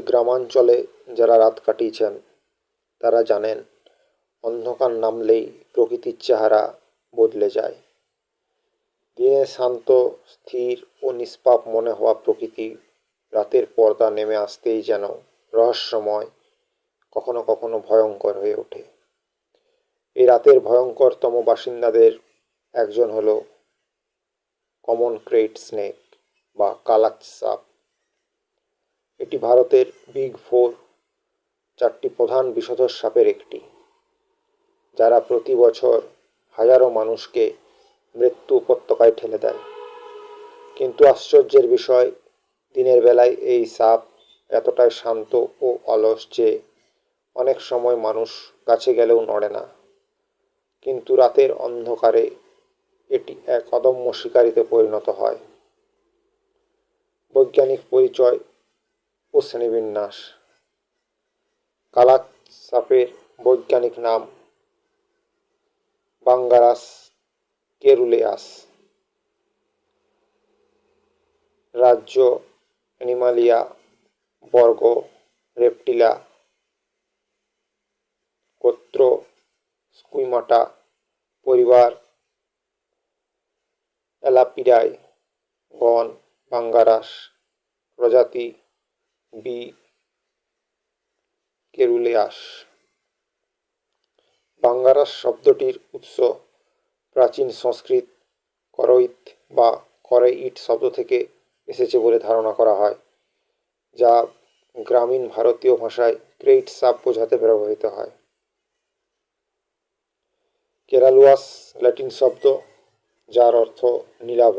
গ্রামাঞ্চলে যারা রাত কাটিয়েছেন, তারা জানেন, অন্ধকার নামলেই প্রকৃতির চেহারা বদলে যায়। দিনে শান্ত, স্থির ও নিষ্পাপ মনে হওয়া প্রকৃতি রাতের পর্দা নেমে আসতেই যেন রহস্যময়, কখনো কখনো ভয়ঙ্কর হয়ে ওঠে। এই রাতের ভয়ঙ্করতম বাসিন্দাদের একজন হলো কমন ক্রেট স্নেক বা কালাচ সাপ এটি ভারতের বিগ ফোর চারটি প্রধান বিষধর সাপের একটি, যারা প্রতি বছর হাজারো মানুষকে মৃত্যু উপত্যকায় ঠেলে দেয়। কিন্তু আশ্চর্যের বিষয়, দিনের বেলায় এই সাপ এতটাই শান্ত ও অলস যে অনেক সময় মানুষ কাছে গেলেও নড়ে না। কিন্তু রাতের অন্ধকারে এটি এক অদম্য শিকারিতে পরিণত হয়। বৈজ্ঞানিক পরিচয় ও শ্রেণীবিন্যাস কালাত সাপের বৈজ্ঞানিক নাম বাঙ্গারাস কেরুলেয়াস। রাজ্য অ্যানিমালিয়া বর্গ রেপটিলা গোত্র স্কুইমাটা পরিবার অ্যালাপিডাই গণ বাঙ্গারাস প্রজাতি বি, কেরুলেয়াস। বাঙ্গারাস শব্দটির উৎস প্রাচীন সংস্কৃত করইত বা করইট শব্দ থেকে এসেছে বলে ধারণা করা হয়, যা গ্রামীণ ভারতীয় ভাষায় ক্রেইট সাপ বোঝাতে ব্যবহৃত হয়। কেরালুয়াস ল্যাটিন শব্দ, যার অর্থ নীলাভ।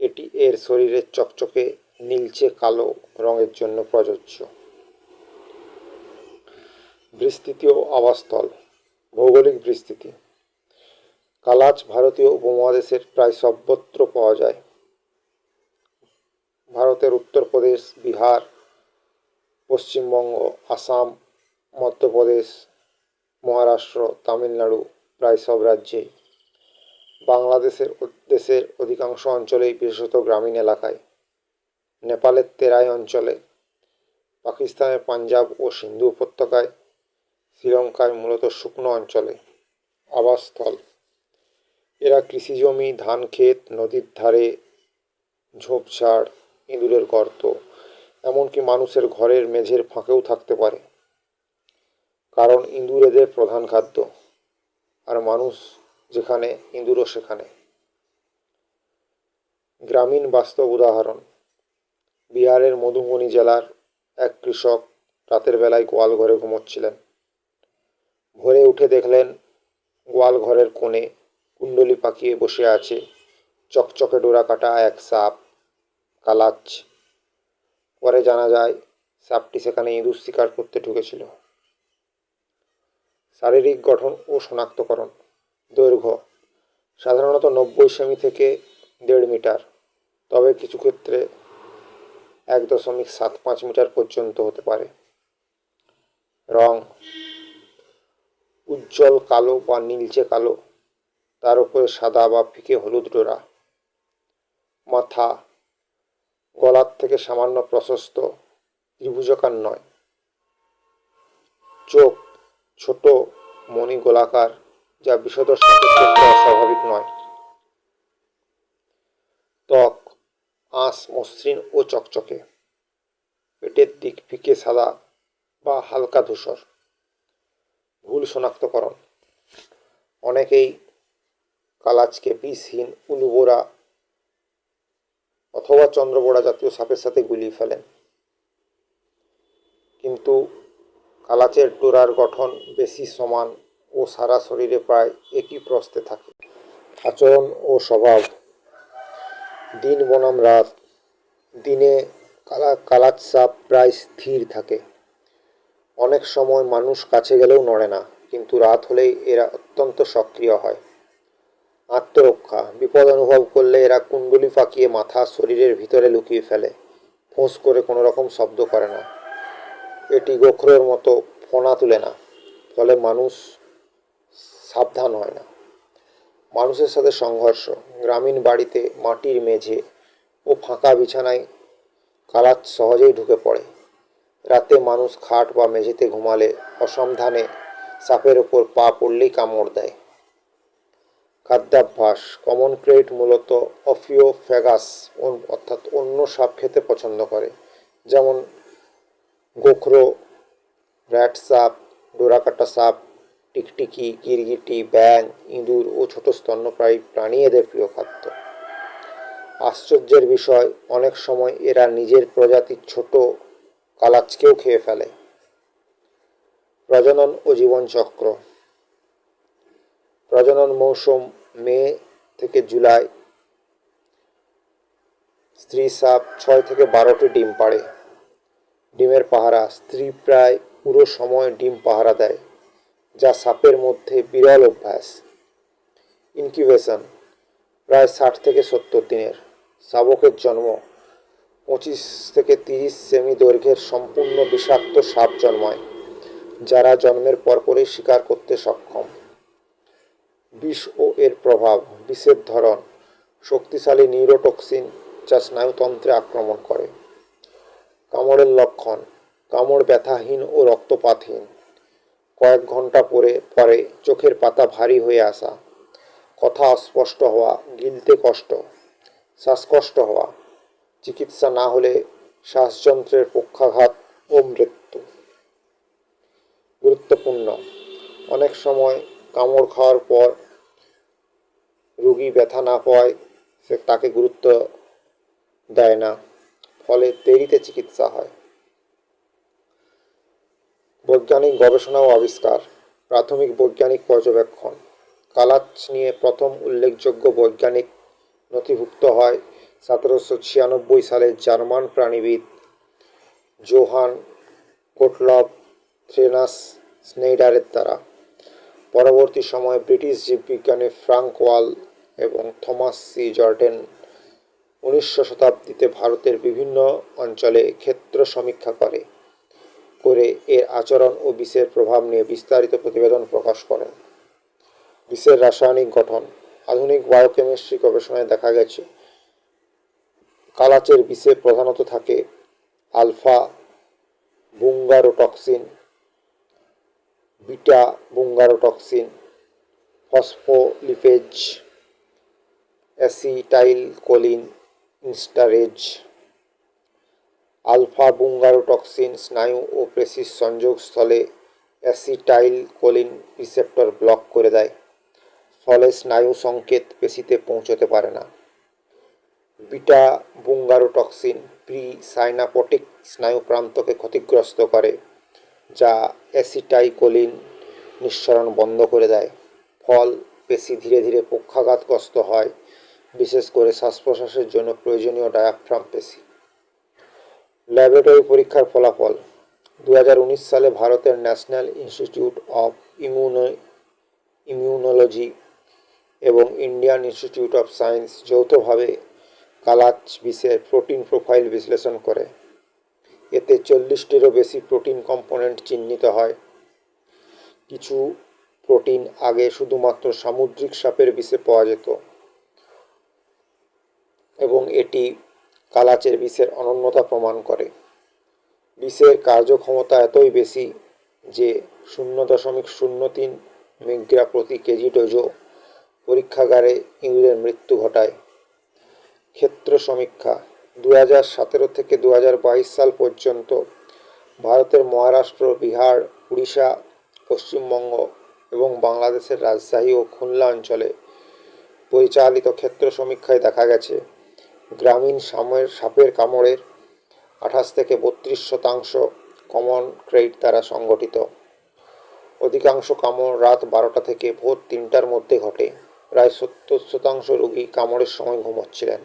এটি এর শরীরের চকচকে নীলচে কালো রঙের জন্য প্রযোজ্য। বিস্তৃতি ও আবাসস্থল, ভৌগোলিক বিস্তৃতি। কালাচ ভারতীয় উপমহাদেশের প্রায় সর্বত্র পাওয়া যায়। ভারতের উত্তরপ্রদেশ, বিহার, পশ্চিমবঙ্গ, আসাম, মধ্যপ্রদেশ, মহারাষ্ট্র, তামিলনাড়ু, প্রায় সব রাজ্যেই। বাংলাদেশের দেশের অধিকাংশ অঞ্চলেই বিশেষত গ্রামীণ এলাকায়। নেপালের তেরাই অঞ্চলে, পাকিস্তানের পাঞ্জাব ও সিন্ধু উপত্যকায়, শ্রীলঙ্কায় মূলত শুকনো অঞ্চলে আবাসস্থল। এরা কৃষিজমি ধান ক্ষেত, নদীর ধারে ঝোপঝাড় ইঁদুরের গর্ত, এমনকি মানুষের ঘরের মেঝের ফাঁকেও থাকতে পারে। কারণ ইঁদুর এদের প্রধান খাদ্য, আর মানুষ যেখানে, ইঁদুরও সেখানে। গ্রামীণ বাস্তব উদাহরণ বিহারের মধুবনী জেলার এক কৃষক রাতের বেলায় গোয়াল ঘরে ঘুমোচ্ছিলেন। ভোরে উঠে দেখলেন গোয়াল ঘরের কোণে কুণ্ডলি পাকিয়ে বসে আছে চকচকে ডোরা কাটা এক সাপ, কালাচ। পরে জানা যায়, সাপটি সেখানে ইঁদুর শিকার করতে ঢুকেছিল। শারীরিক গঠন ও শনাক্তকরণ, দৈর্ঘ্য, সাধারণত নব্বই সেমি থেকে দেড় মিটার, তবে কিছু ক্ষেত্রে এক দশমিক সাত পাঁচ মিটার পর্যন্ত হতে পারে। রং উজ্জ্বল কালো বা নীলচে কালো, তার উপরে সাদা বা ফিকে হলুদ ডোরা। মাথা গলার থেকে সামান্য প্রশস্ত, ত্রিভুজকার নয়। চোখ ছোট, মণি গোলাকার, যা ক্ষেত্রে অস্বাভাবিক নয়। ত্বক আঁশ মসৃণ ও চকচকে। পেটের দিক ফিকে সাদা বা হালকা ধূসর। ভুল শনাক্তকরণ। অনেকেই কালাজকে বিষহীন উলুবোরা অথবা চন্দ্রবোড়া জাতীয় সাপের সাথে গুলিয়ে ফেলেন। কিন্তু কালাচের ডোরার গঠন বেশি সমান ও সারা শরীরে প্রায় একই প্রস্তে থাকে। আচরণ ও স্বভাব দিন বনাম রাত, দিনে কালা কালাচ সাপ প্রায় স্থির থাকে। অনেক সময় মানুষ কাছে গেলেও নড়ে না, কিন্তু রাত হলেই এরা অত্যন্ত সক্রিয় হয়। আত্মরক্ষা, বিপদ অনুভব করলে এরা কুণ্ডলি পাকিয়ে মাথা শরীরের ভিতরে লুকিয়ে ফেলে। ফোঁস করে কোনো রকম শব্দ করে না। এটি গোখরোর মতো ফোনা তুলে না, ফলে মানুষ সাবধান হয় না। মানুষের সাথে সংঘর্ষ। গ্রামীণ বাড়িতে মাটির মেঝে ও ফাঁকা বিছানায় কালাচ সহজেই ঢুকে পড়ে। রাতে মানুষ খাট বা মেঝেতে ঘুমালে অসাবধানে সাপের ওপর পা পড়লেই কামড় দেয়। খাদ্যাভ্যাস কমন ক্রেট মূলত অফিও ফ্যাগাস অর্থাৎ অন্য সাপ খেতে পছন্দ করে। যেমন গোখরো, র্যাট সাপ, ডোরাকাটা সাপ টিকটিকি, গিরগিটি ব্যাং ইঁদুর ও ছোট স্তন্যপ্রায়ী প্রাণী এদের প্রিয় খাদ্য। আশ্চর্যের বিষয়, অনেক সময় এরা নিজের প্রজাতির ছোট কালাচকেও খেয়ে ফেলে। প্রজনন ও জীবনচক্র। প্রজনন মৌসুম মে থেকে জুলাই। স্ত্রী সাপ ছয় থেকে বারোটি ডিম পাড়ে। ডিমের পাহারা, স্ত্রী প্রায় পুরো সময় ডিম পাহারা দেয়। যা সাপের মধ্যে বিরল অভ্যাস। ইনকিউবেশন, প্রায় ষাট থেকে সত্তর দিনের। শাবকের জন্ম, পঁচিশ থেকে তিরিশ সেমি দৈর্ঘ্যের সম্পূর্ণ বিষাক্ত সাপ জন্মায়, যারা জন্মের পরপরই শিকার করতে সক্ষম। বিষ ও এর প্রভাব, বিষের ধরন, শক্তিশালী নিউরোটক্সিন যা স্নায়ুতন্ত্রে আক্রমণ করে। কামড়ের লক্ষণ, কামড় ব্যথাহীন ও রক্তপাতহীন। কয়েক ঘণ্টা পরে পরে চোখের পাতা ভারী হয়ে আসা। কথা অস্পষ্ট হওয়া, গিলতে কষ্ট, শ্বাসকষ্ট হওয়া, চিকিৎসা না হলে শ্বাসযন্ত্রের পক্ষাঘাত ও মৃত্যু। গুরুত্বপূর্ণ। অনেক সময় কামড় খাওয়ার পর রুগী ব্যথা না পাওয়ায় সে তাকে গুরুত্ব দেয় না, ফলে দেরিতে চিকিৎসা হয়। বৈজ্ঞানিক গবেষণা ও আবিষ্কার, প্রাথমিক বৈজ্ঞানিক পর্যবেক্ষণ। কালাচ নিয়ে প্রথম উল্লেখযোগ্য বৈজ্ঞানিক নথিভুক্ত হয় সতেরোশো ছিয়ানব্বই সালে জার্মান প্রাণীবিদ জোহান কোটলভ থ্রেনাস স্নেইডারের দ্বারা। পরবর্তী সময়ে ব্রিটিশ জীববিজ্ঞানী ফ্রাঙ্ক ওয়াল এবং থমাস সি জর্ডেন উনিশশো শতাব্দীতে ভারতের বিভিন্ন অঞ্চলে ক্ষেত্র সমীক্ষা করে। করে এর আচরণ ও বিষের প্রভাব নিয়ে বিস্তারিত প্রতিবেদন প্রকাশ করেন। বিষের রাসায়নিক গঠন, আধুনিক বায়োকেমিস্ট্রি গবেষণায় দেখা গেছে, কালাচের বিষে প্রধানত থাকে alpha bungarotoxin, beta bungarotoxin phospholipase acetylcholine esterase. Alpha bungarotoxin স্নায়ু ও পেশির সংযোগস্থলে অ্যাসিটাইল কোলিন রিসেপ্টর ব্লক করে দেয়, ফলে স্নায়ু সংকেত পেশিতে পৌঁছতে পারে না। বিটা বুঙ্গারোটক্সিন প্রি সাইনাপটিক স্নায়ুপ্রান্তকে ক্ষতিগ্রস্ত করে, যা অ্যাসিটাইকোলিন নিঃসরণ বন্ধ করে দেয়। ফল পেশি ধীরে ধীরে পক্ষাঘাতগ্রস্ত হয়, বিশেষ করে শ্বাস প্রশ্বাসের জন্য প্রয়োজনীয় ডায়াফ্রাম পেশি। ল্যাবরেটরি পরীক্ষার ফলাফল দু হাজার উনিশ সালে ভারতের National Institute of immuno, immunology এবং ইন্ডিয়ান ইনস্টিটিউট অফ সায়েন্স যৌথভাবে কালাচ বিষের প্রোটিন প্রোফাইল বিশ্লেষণ করে। এতে চল্লিশটিরও বেশি প্রোটিন কম্পোনেন্ট চিহ্নিত হয়। কিছু প্রোটিন আগে শুধুমাত্র সামুদ্রিক সাপের বিষে পাওয়া যেত এবং এটি কালাচের বিষের অনন্যতা প্রমাণ করে। বিষের কার্যক্ষমতা এতই বেশি যে শূন্য দশমিক শূন্য তিন মিগ্রা প্রতি কেজি ডোজও পরীক্ষাগারে ইঁদুরের মৃত্যু ঘটায়। ক্ষেত্র সমীক্ষা দু হাজার সতেরো থেকে দু বাইশ সাল পর্যন্ত ভারতের মহারাষ্ট্র, বিহার, উড়িষ্যা, পশ্চিমবঙ্গ এবং বাংলাদেশের রাজশাহী ও খুলনা অঞ্চলে পরিচালিত ক্ষেত্র সমীক্ষায় দেখা গেছে। গ্রামীণ সামের সাপের কামড়ের আঠাশ থেকে বত্রিশ শতাংশ কমন ক্রেডিট দ্বারা সংগঠিত। অধিকাংশ কামড় রাত বারোটা থেকে ভোর তিনটার মধ্যে ঘটে। প্রায় সত্তর শতাংশ রোগী কামড়ের সময় ঘুমোচ্ছিলেন।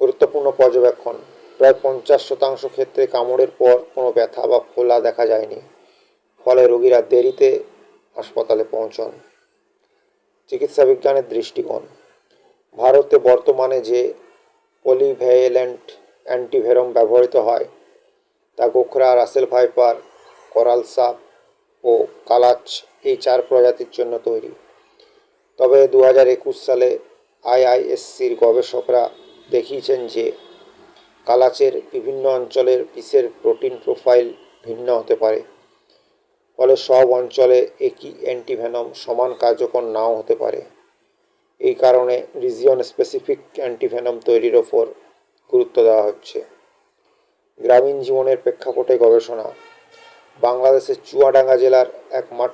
গুরুত্বপূর্ণ পর্যবেক্ষণ, প্রায় পঞ্চাশ শতাংশ ক্ষেত্রে কামড়ের পর কোনো ব্যথা বা ফোলা দেখা যায়নি। ফলে রোগীরা দেরিতে হাসপাতালে পৌঁছন। চিকিৎসা বিজ্ঞানের দৃষ্টিকোণ ভারতে বর্তমানে যে পলিভ্যালেন্ট অ্যান্টিভেরম ব্যবহৃত হয়, তা গোখরা, রাসেল ভাইপার, করাল সাপ ও কালাচ এই চার প্রজাতির জন্য তৈরি। তবে দু হাজার একুশ সালে আইআইএসসির গবেষকরা দেখিয়েছেন যে কালাচের বিভিন্ন অঞ্চলের বিষের প্রোটিন প্রোফাইল ভিন্ন হতে পারে, ফলে সব অঞ্চলে একই অ্যান্টিভেনম সমান কার্যকর নাও হতে পারে। এই কারণে রিজিয়ন স্পেসিফিক অ্যান্টিভেনম তৈরির ওপর গুরুত্ব দেওয়া হচ্ছে। গ্রামীণ জীবনের প্রেক্ষাপটে গবেষণা, বাংলাদেশের চুয়াডাঙ্গা জেলার এক মাঠ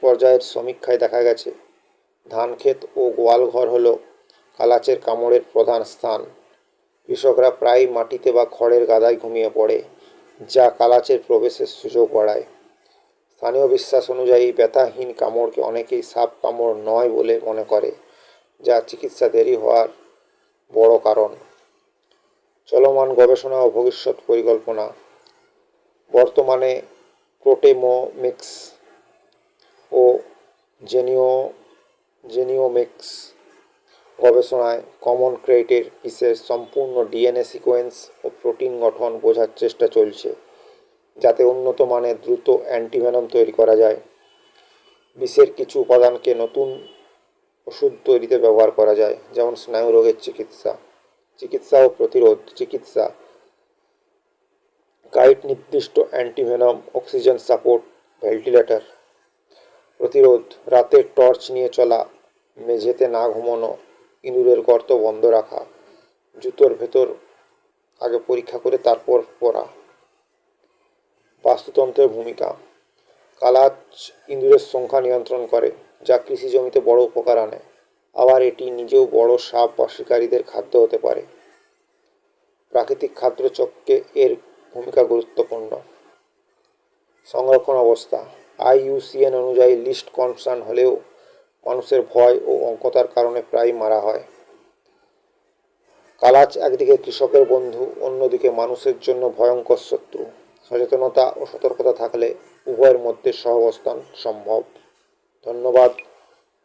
পর্যায়ের সমীক্ষায় দেখা গেছে, ধানক্ষেত ও গোয়ালঘর হল কালাচের কামড়ের প্রধান স্থান। কৃষকরা প্রায় মাটিতে বা খড়ের গাদায় ঘুমিয়ে পড়ে, যা কালাচের প্রবেশের সুযোগ বাড়ায়। স্থানীয় বিশ্বাস অনুযায়ী ব্যথাহীন কামড়কে অনেকেই সাপ কামড় নয় বলে মনে করে। যা চিকিৎসা দেরি হওয়ার বড় কারণ। চলমান গবেষণা ও ভবিষ্যৎ পরিকল্পনা। বর্তমানে প্রোটেমোমিক্স ও জেনিও, জেনিওমিক্স গবেষণায় কমন ক্রেটের পিসের সম্পূর্ণ ডিএনএ সিকোয়েন্স ও প্রোটিন গঠন বোঝার চেষ্টা চলছে, যাতে উন্নত মানের দ্রুত অ্যান্টিভেনম তৈরি করা যায়। বিষের কিছু উপাদানকে নতুন ওষুধ তৈরিতে ব্যবহার করা যায়, যেমন স্নায়ু রোগের চিকিৎসা চিকিৎসা ও প্রতিরোধ চিকিৎসা গাইড নির্দিষ্ট অ্যান্টিভেনম, অক্সিজেন সাপোর্ট, ভেন্টিলেটর, প্রতিরোধ, রাতে টর্চ নিয়ে চলা, মেঝেতে না ঘুমানো, ইঁদুরের গর্ত বন্ধ রাখা, জুতোর ভেতর আগে পরীক্ষা করে তারপর পরা বাস্তুতন্ত্রের ভূমিকা, কালাচ ইঁদুরের সংখ্যা নিয়ন্ত্রণ করে। যা কৃষি জমিতে বড় উপকার আনে। আবার এটি নিজেও বড় সাপ বা শিকারীদের খাদ্য হতে পারে। প্রাকৃতিক খাদ্য চক্রে এর ভূমিকা গুরুত্বপূর্ণ। সংরক্ষণ অবস্থা। আইইউসিএন অনুযায়ী লিস্ট কনসার্ন হলেও মানুষের ভয় ও অজ্ঞতার কারণে প্রায় মারা হয়। কালাচ একদিকে কৃষকের বন্ধু, অন্যদিকে মানুষের জন্য ভয়ঙ্কর শত্রু। সচেতনতা ও সতর্কতা থাকলে উভয়ের মধ্যে সহাবস্থান সম্ভব। ধন্যবাদ।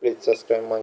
Please subscribe my